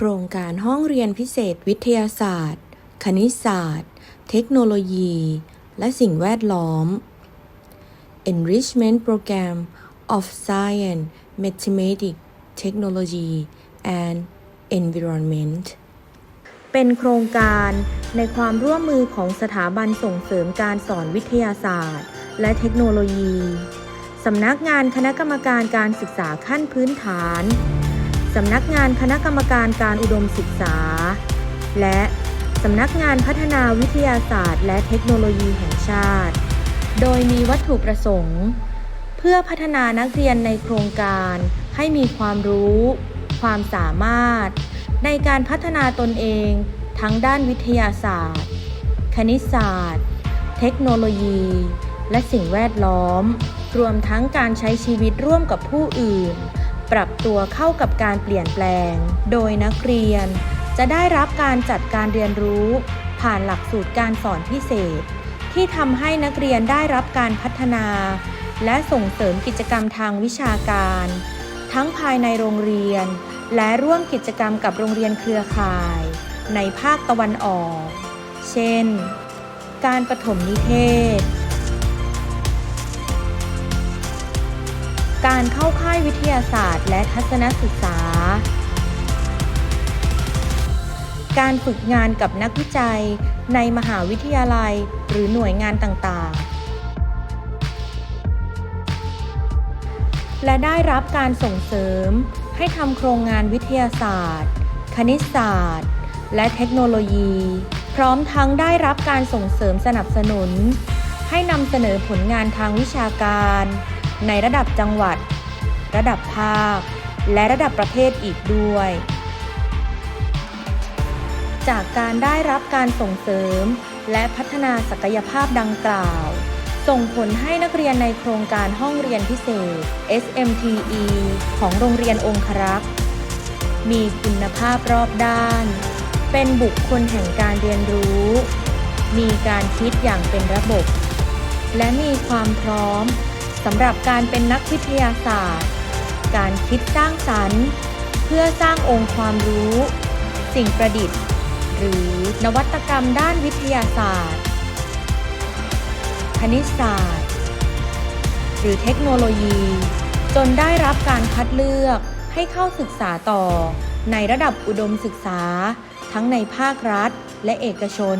โครงการห้องเรียนพิเศษวิทยาศาสตร์ คณิตศาสตร์ เทคโนโลยี และสิ่งแวดล้อม Enrichment Program of Science, Mathematics, Technology and Environment เป็นโครงการในความร่วมมือของสถาบันส่งเสริมการสอนวิทยาศาสตร์ และเทคโนโลยี สำนักงานคณะกรรมการการศึกษาขั้นพื้นฐาน สำนักงานคณะกรรมการการอุดมศึกษา และสำนักงานพัฒนาวิทยาศาสตร์ และเทคโนโลยีแห่งชาติ โดยมีวัตถุประสงค์ เพื่อพัฒนานักเรียนในโครงการให้มีความรู้ ความสามารถ ในการพัฒนาตนเองทั้งด้านวิทยาศาสตร์ คณิตศาสตร์ เทคโนโลยี และสิ่งแวดล้อม รวมทั้งการใช้ชีวิตร่วมกับผู้อื่น ปรับตัวเข้ากับการเปลี่ยนแปลง โดยนักเรียน จะได้รับการจัดการเรียนรู้ ผ่านหลักสูตรการสอนพิเศษ ที่ทำให้นักเรียนได้รับการพัฒนา และส่งเสริมกิจกรรมทางวิชาการ ทั้งภายในโรงเรียน และร่วมกิจกรรมกับโรงเรียนเครือข่าย ในภาคตะวันออก เช่น การปฐมนิเทศ การเข้าค่ายวิทยาศาสตร์ และทัศนศึกษา การฝึกงานกับนักวิจัย ในมหาวิทยาลัย หรือหน่วยงานต่างๆ และได้รับการส่งเสริม ให้ทำโครงงานวิทยาศาสตร์ คณิตศาสตร์ และเทคโนโลยี พร้อมทั้งได้รับการส่งเสริมสนับสนุน ให้นำเสนอผลงานทางวิชาการ ในระดับจังหวัด ระดับภาค และระดับประเทศอีกด้วย จากการได้รับการส่งเสริม และพัฒนาศักยภาพดังกล่าว ส่งผลให้นักเรียนในโครงการห้องเรียนพิเศษ SMTE ของโรงเรียนองครักษ์มีคุณภาพรอบด้าน เป็นบุคคลแห่งการเรียนรู้ มีการคิดอย่างเป็นระบบ และมีความพร้อม สำหรับการเป็นนักวิทยาศาสตร์ การคิดสร้างสรรค์ เพื่อสร้างองค์ความรู้ สิ่งประดิษฐ์ หรือนวัตกรรมด้านวิทยาศาสตร์ คณิตศาสตร์ หรือเทคโนโลยี จนได้รับการคัดเลือกให้เข้าศึกษาต่อ ในระดับอุดมศึกษา ทั้งในภาครัฐและเอกชน